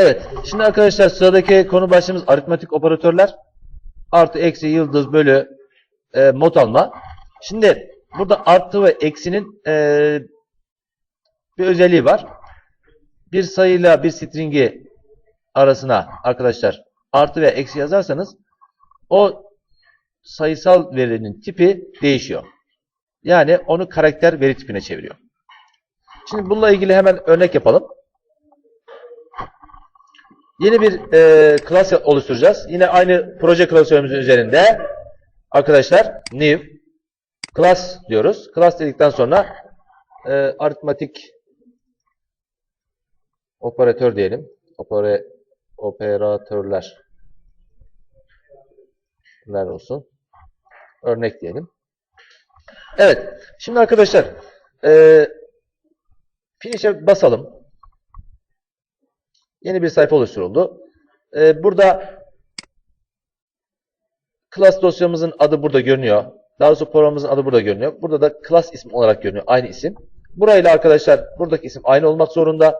Evet. Şimdi arkadaşlar sıradaki konu başlığımız aritmetik operatörler. Artı, eksi, yıldız, bölü, e, mod alma. Şimdi burada artı ve eksinin e, bir özelliği var. Bir sayıyla bir stringi arasına arkadaşlar artı ve eksi yazarsanız o sayısal verinin tipi değişiyor. Yani onu karakter veri tipine çeviriyor. Şimdi bununla ilgili hemen örnek yapalım. Yeni bir e, klas oluşturacağız. Yine aynı proje klasörümüzün üzerinde arkadaşlar new class diyoruz. Class dedikten sonra e, aritmatik operatör diyelim. Opera, operatörler ler olsun. Örnek diyelim. Evet. Şimdi arkadaşlar e, finish'e basalım. Yeni bir sayfa oluşturuldu. Ee, burada class dosyamızın adı burada görünüyor. Daha doğrusu programımızın adı burada görünüyor. Burada da class ismi olarak görünüyor. Aynı isim. Burayla arkadaşlar buradaki isim aynı olmak zorunda.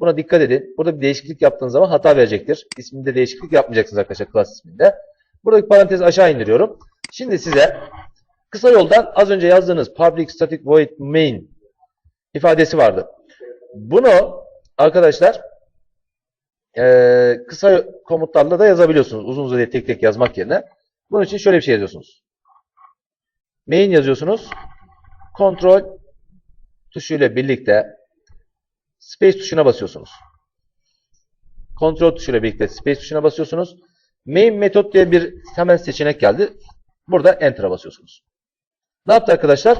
Buna dikkat edin. Burada bir değişiklik yaptığınız zaman hata verecektir. İsminde değişiklik yapmayacaksınız arkadaşlar class isminde. Buradaki parantezi aşağı indiriyorum. Şimdi size kısa yoldan az önce yazdığınız public static void main ifadesi vardı. Bunu arkadaşlar ee, kısa komutlarla da yazabiliyorsunuz. Uzun uzadıya tek tek yazmak yerine. Bunun için şöyle bir şey yazıyorsunuz. Main yazıyorsunuz. Kontrol tuşuyla birlikte space tuşuna basıyorsunuz. Kontrol tuşuyla birlikte space tuşuna basıyorsunuz. Main metot diye bir hemen seçenek geldi. Burada enter'a basıyorsunuz. Ne yaptı arkadaşlar?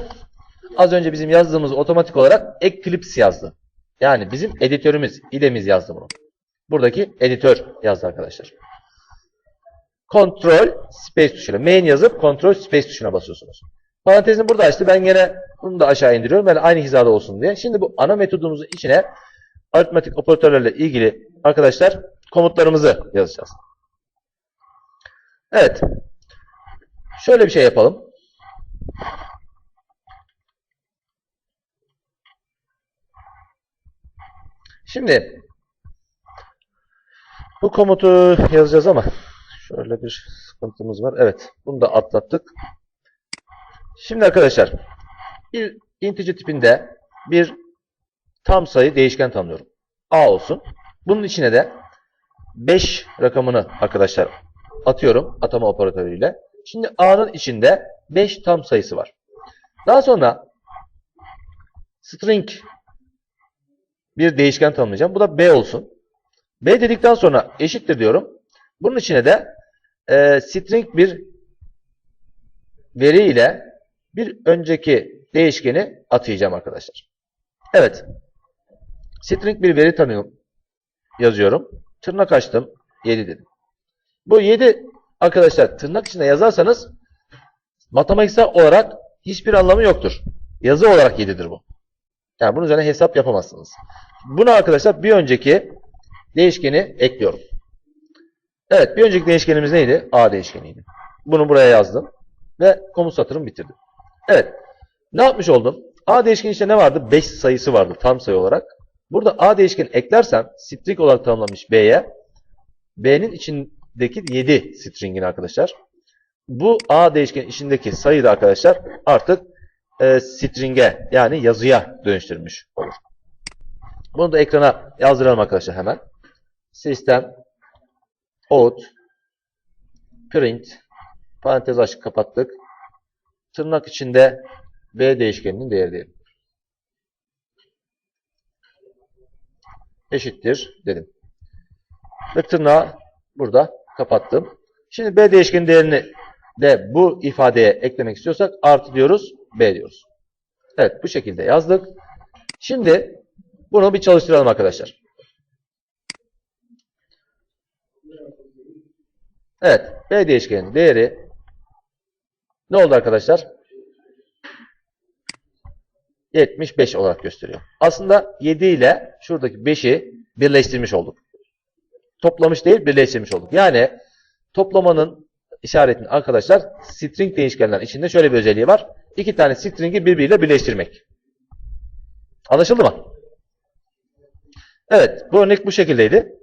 Az önce bizim yazdığımız otomatik olarak Eclipse yazdı. Yani bizim editörümüz, idemiz yazdı bunu. Buradaki editör yazdı arkadaşlar. Ctrl space tuşuyla main yazıp Ctrl space tuşuna basıyorsunuz. Parantezini burada açtı. Ben yine bunu da aşağı indiriyorum. Yani aynı hizada olsun diye. Şimdi bu ana metodumuzun içine aritmetik operatörlerle ilgili arkadaşlar komutlarımızı yazacağız. Evet. Şöyle bir şey yapalım. Şimdi bu komutu yazacağız ama şöyle bir sıkıntımız var. Evet. Bunu da atlattık. Şimdi arkadaşlar bir integer tipinde bir tam sayı değişken tanımlıyorum. A olsun. Bunun içine de 5 rakamını arkadaşlar atıyorum atama operatörüyle. Şimdi A'nın içinde 5 tam sayısı var. Daha sonra string bir değişken tanımlayacağım. Bu da B olsun. B dedikten sonra eşittir diyorum. Bunun içine de e, string bir veri ile bir önceki değişkeni atayacağım arkadaşlar. Evet. String bir veri tanıyorum. Yazıyorum. Tırnak açtım. 7 dedim. Bu 7 arkadaşlar tırnak içinde yazarsanız matematiksel olarak hiçbir anlamı yoktur. Yazı olarak 7'dir bu. Yani bunun üzerine hesap yapamazsınız. Bunu arkadaşlar bir önceki değişkeni ekliyorum. Evet bir önceki değişkenimiz neydi? A değişkeniydi. Bunu buraya yazdım. Ve komut satırımı bitirdim. Evet. Ne yapmış oldum? A değişkeni içinde ne vardı? 5 sayısı vardı tam sayı olarak. Burada A değişkeni eklersem string olarak tanımlamış B'ye B'nin içindeki 7 stringin arkadaşlar. Bu A değişkenin içindeki sayı da arkadaşlar artık e, string'e yani yazıya dönüştürmüş olur. Bunu da ekrana yazdıralım arkadaşlar hemen. Sistem out print parantez açık kapattık. Tırnak içinde B değişkeninin değeri diyelim. Eşittir dedim. Ve tırnağı burada kapattım. Şimdi B değişkenin değerini de bu ifadeye eklemek istiyorsak artı diyoruz B diyoruz. Evet bu şekilde yazdık. Şimdi bunu bir çalıştıralım arkadaşlar. Evet. B değişkenin değeri ne oldu arkadaşlar? 75 olarak gösteriyor. Aslında 7 ile şuradaki 5'i birleştirmiş olduk. Toplamış değil, birleştirmiş olduk. Yani toplamanın işaretinin arkadaşlar string değişkenler içinde şöyle bir özelliği var. İki tane string'i birbiriyle birleştirmek. Anlaşıldı mı? Evet, bu örnek bu şekildeydi.